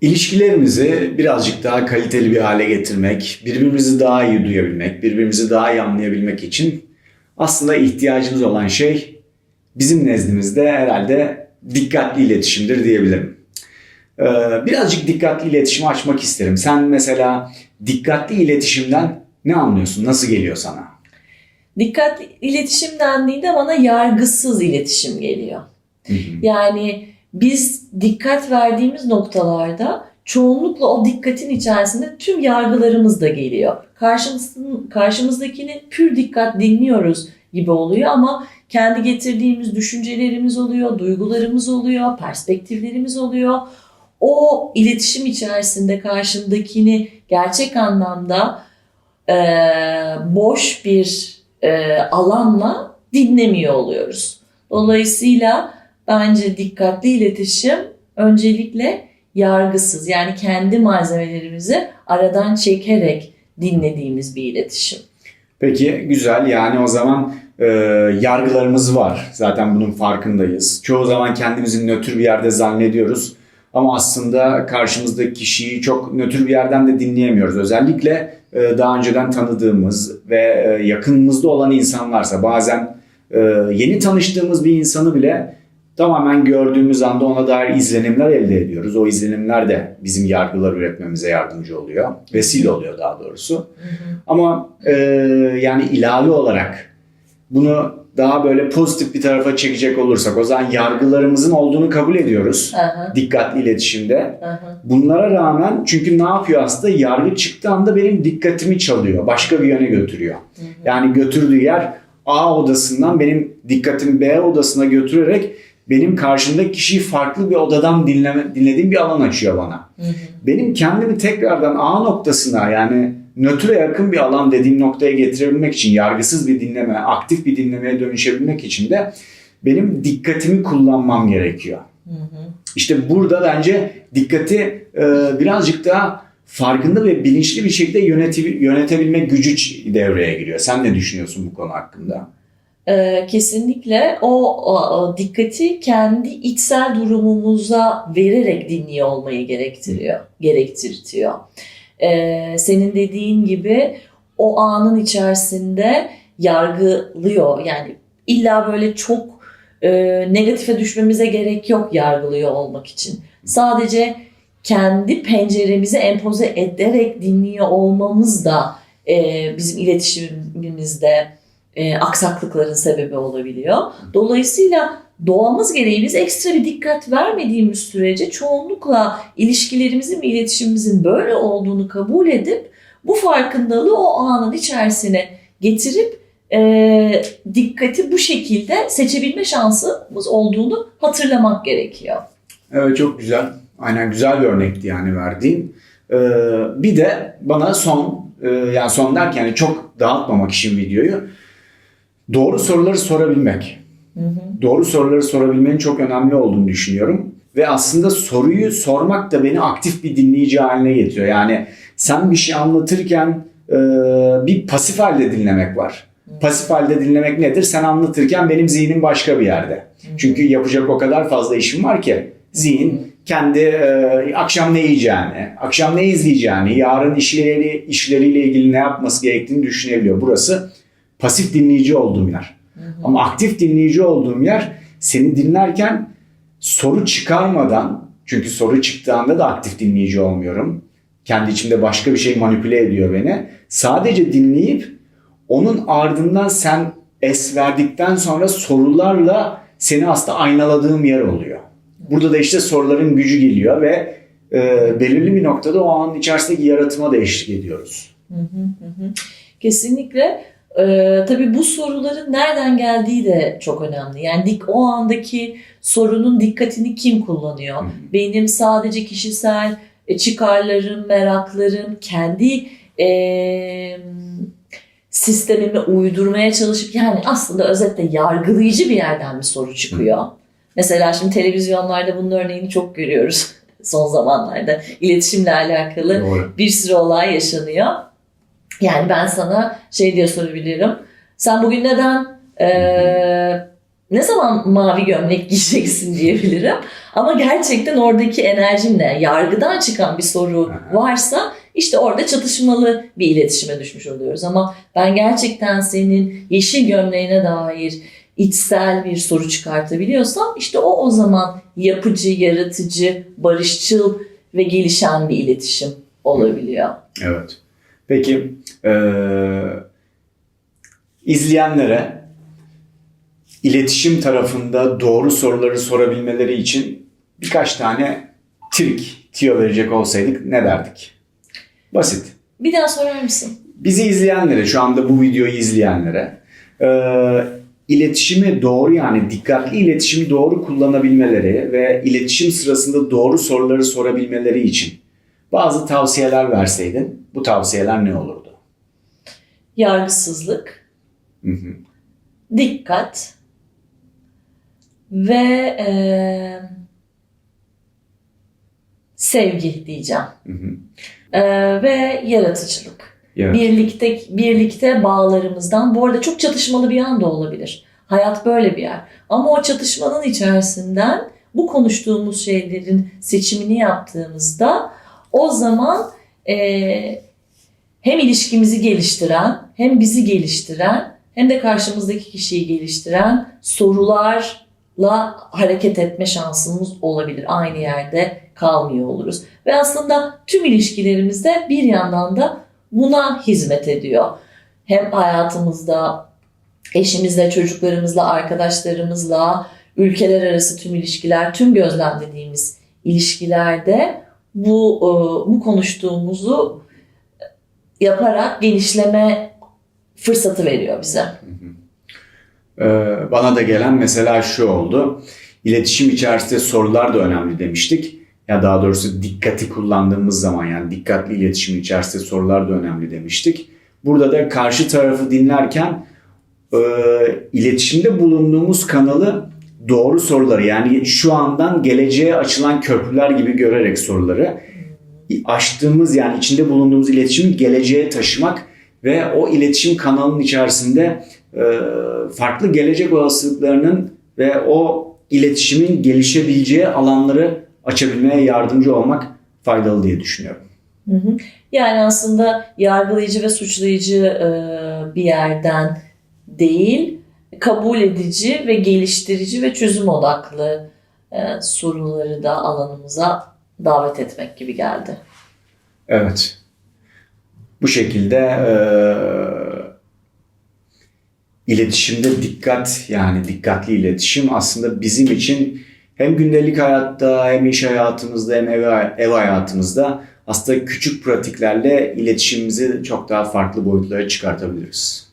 İlişkilerimizi birazcık daha kaliteli bir hale getirmek, birbirimizi daha iyi duyabilmek, birbirimizi daha iyi anlayabilmek için aslında ihtiyacımız olan şey bizim nezdimizde herhalde dikkatli iletişimdir diyebilirim. Ee, birazcık dikkatli iletişimi açmak isterim. Sen mesela dikkatli iletişimden ne anlıyorsun? Nasıl geliyor sana? Dikkat iletişim dendiğinde bana yargısız iletişim geliyor. Hı hı. Yani biz dikkat verdiğimiz noktalarda çoğunlukla o dikkatin içerisinde tüm yargılarımız da geliyor. Karşımızın, karşımızdakini pür dikkat dinliyoruz gibi oluyor ama kendi getirdiğimiz düşüncelerimiz oluyor, duygularımız oluyor, perspektiflerimiz oluyor. O iletişim içerisinde karşımdakini gerçek anlamda eee, boş bir eee, alanla dinlemiyor oluyoruz. Dolayısıyla bence dikkatli iletişim öncelikle yargısız yani kendi malzemelerimizi aradan çekerek dinlediğimiz bir iletişim. Peki güzel yani o zaman e, yargılarımız var. Zaten bunun farkındayız. Çoğu zaman kendimizi nötr bir yerde zannediyoruz. Ama aslında karşımızdaki kişiyi çok nötr bir yerden de dinleyemiyoruz. Özellikle e, daha önceden tanıdığımız ve e, yakınımızda olan insanlarsa bazen e, yeni tanıştığımız bir insanı bile tamamen gördüğümüz anda ona dair izlenimler elde ediyoruz. O izlenimler de bizim yargılar üretmemize yardımcı oluyor. Vesile oluyor daha doğrusu. Ama e, yani ilave olarak bunu daha böyle pozitif bir tarafa çekecek olursak o zaman yargılarımızın olduğunu kabul ediyoruz. Aha, Dikkatli iletişimde. aha. Bunlara rağmen çünkü ne yapıyor aslında yargı çıktığı anda benim dikkatimi çalıyor. Başka bir yöne götürüyor. Yani götürdüğü yer A odasından benim dikkatimi B odasına götürerek benim karşımdaki kişiyi farklı bir odadan dinleme, dinlediğim bir alan açıyor bana. Hı hı. Benim kendimi tekrardan A noktasına yani nötre yakın bir alan dediğim noktaya getirebilmek için yargısız bir dinleme, aktif bir dinlemeye dönüşebilmek için de benim dikkatimi kullanmam gerekiyor. Hı hı. İşte burada bence dikkati e, birazcık daha farkında ve bilinçli bir şekilde yöneti, yönetebilme gücü devreye giriyor. Sen ne düşünüyorsun bu konu hakkında? Ee, kesinlikle o, dikkati kendi içsel durumumuza vererek dinliyor olmayı gerektiriyor, gerektirtiyor. Ee, senin dediğin gibi o anın içerisinde yargılıyor. Yani illa böyle çok e, negatife düşmemize gerek yok yargılıyor olmak için. Sadece kendi penceremizi empoze ederek dinliyor olmamız da e, bizim iletişimimizde e, aksaklıkların sebebi olabiliyor. Dolayısıyla doğamız gereği biz ekstra bir dikkat vermediğimiz sürece çoğunlukla ilişkilerimizin ve iletişimimizin böyle olduğunu kabul edip bu farkındalığı o anın içerisine getirip e, dikkati bu şekilde seçebilme şansımız olduğunu hatırlamak gerekiyor. Evet çok güzel. Aynen güzel bir örnekti yani verdiğin. Ee, bir de bana son e, yani son derken çok dağıtmamak için videoyu doğru soruları sorabilmek. Hı hı. Doğru soruları sorabilmenin çok önemli olduğunu düşünüyorum. Ve aslında soruyu sormak da beni aktif bir dinleyici haline getiriyor. Yani sen bir şey anlatırken e, bir pasif halde dinlemek var. Pasif halde dinlemek nedir? Sen anlatırken benim zihnim başka bir yerde. Çünkü yapacak o kadar fazla işim var ki zihin kendi e, akşam ne yiyeceğini, akşam ne izleyeceğini, yarın işleri, işleriyle ilgili ne yapması gerektiğini düşünebiliyor. Burası pasif dinleyici olduğum yer. Ama aktif dinleyici olduğum yer seni dinlerken soru çıkarmadan çünkü soru çıktığında da aktif dinleyici olmuyorum. Kendi içimde başka bir şey manipüle ediyor beni. Sadece dinleyip onun ardından sen es verdikten sonra sorularla seni aslında aynaladığım yer oluyor. Burada da işte soruların gücü geliyor ve e, belirli bir noktada o anın içerisindeki yaratıma da eşlik ediyoruz. Hı hı hı hı. Kesinlikle. Ee, tabii bu soruların nereden geldiği de çok önemli. Yani dik, o andaki sorunun dikkatini kim kullanıyor? Benim sadece kişisel e, çıkarlarım, meraklarım, kendi e, sistemimi uydurmaya çalışıp yani aslında özetle yargılayıcı bir yerden bir soru çıkıyor. Mesela şimdi televizyonlarda bunun örneğini çok görüyoruz son zamanlarda. İletişimle alakalı Doğru. bir sürü olay yaşanıyor. Yani ben sana şey diye sorabilirim. Sen bugün neden eee, ne zaman mavi gömlek giyeceksin diyebilirim. Ama gerçekten oradaki enerjinle yargıdan çıkan bir soru varsa işte orada çatışmalı bir iletişime düşmüş oluyoruz. Ama ben gerçekten senin yeşil gömleğine dair içsel bir soru çıkartabiliyorsam işte o o zaman yapıcı, yaratıcı, barışçıl ve gelişen bir iletişim olabiliyor. Evet. Peki eee, izleyenlere iletişim tarafında doğru soruları sorabilmeleri için birkaç tane trik, tiyo verecek olsaydık ne derdik? Basit. Bir daha sorar mısın? Bizi izleyenlere, şu anda bu videoyu izleyenlere eee, iletişimi doğru yani dikkatli iletişimi doğru kullanabilmeleri ve iletişim sırasında doğru soruları sorabilmeleri için bazı tavsiyeler verseydin bu tavsiyeler ne olurdu? Yargısızlık, Hı hı. dikkat ve eee, sevgi diyeceğim. Hı hı. Eee, ve yaratıcılık. Evet. Birlikte birlikte bağlarımızdan bu arada çok çatışmalı bir an da olabilir. Hayat böyle bir yer. Ama o çatışmanın içerisinden bu konuştuğumuz şeylerin seçimini yaptığımızda o zaman eee, hem ilişkimizi geliştiren hem bizi geliştiren hem de karşımızdaki kişiyi geliştiren sorularla hareket etme şansımız olabilir. Aynı yerde kalmıyor oluruz. Ve aslında tüm ilişkilerimizde bir yandan da buna hizmet ediyor. Hem hayatımızda eşimizle, çocuklarımızla, arkadaşlarımızla, ülkeler arası tüm ilişkiler, tüm gözlemlediğimiz ilişkilerde bu e, bu konuştuğumuzu yaparak genişleme fırsatı veriyor bize. Ee, bana da gelen mesela şu oldu. İletişim içerisinde sorular da önemli demiştik. Ya daha doğrusu dikkati kullandığımız zaman yani dikkatli iletişim içerisinde sorular da önemli demiştik. Burada da karşı tarafı dinlerken e, iletişimde bulunduğumuz kanalı doğru soruları yani şu andan geleceğe açılan köprüler gibi görerek soruları açtığımız yani içinde bulunduğumuz iletişimi geleceğe taşımak ve o iletişim kanalının içerisinde e, farklı gelecek olasılıklarının ve o iletişimin gelişebileceği alanları açabilmeye yardımcı olmak faydalı diye düşünüyorum. Yani aslında yargılayıcı ve suçlayıcı e, bir yerden değil, kabul edici ve geliştirici ve çözüm odaklı e, soruları da alanımıza davet etmek gibi geldi. Evet. Bu şekilde e, iletişimde dikkat yani dikkatli iletişim aslında bizim için hem gündelik hayatta hem iş hayatımızda hem ev, ev hayatımızda aslında küçük pratiklerle iletişimimizi çok daha farklı boyutlara çıkartabiliriz.